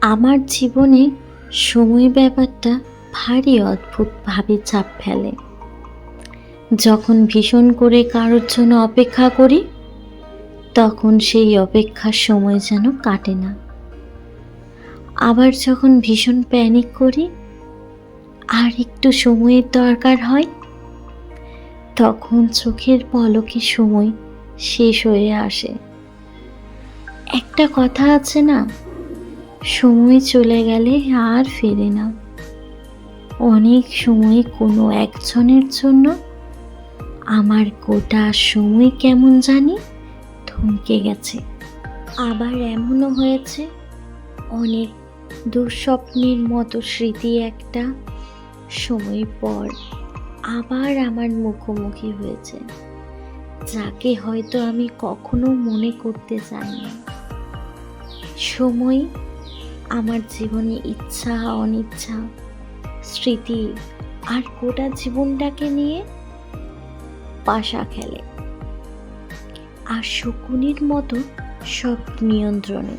আমার জীবনে সময় ব্যাপারটা ভারী অদ্ভুতভাবে চাপ ফেলে। যখন ভীষণ করে কারোর জন্য অপেক্ষা করি, তখন সেই অপেক্ষার সময় যেন কাটে না। আবার যখন ভীষণ প্যানিক করি, আর একটু সময়ের দরকার হয়, তখন চোখের পলকে সময় শেষ হয়ে আসে। একটা কথা আছে না সময় চলে গেলে আর ফেরে না। অনেক সময় কোনো একজনের জন্য আমার গোটা সময় কেমন জানি থমকে গেছে। আবার এমনও হয়েছে, অনেক দুঃস্বপ্নের মতো স্মৃতি একটা সময় পর আবার আমার মুখোমুখি হয়েছে, যাকে হয়তো আমি কখনো মনে করতে চাইনি। সময় আমার জীবনে ইচ্ছা, অনিচ্ছা, স্মৃতি আর গোটা জীবনটাকে নিয়ে পাশা খেলে। আর শকুনির মতো সব নিয়ন্ত্রণে।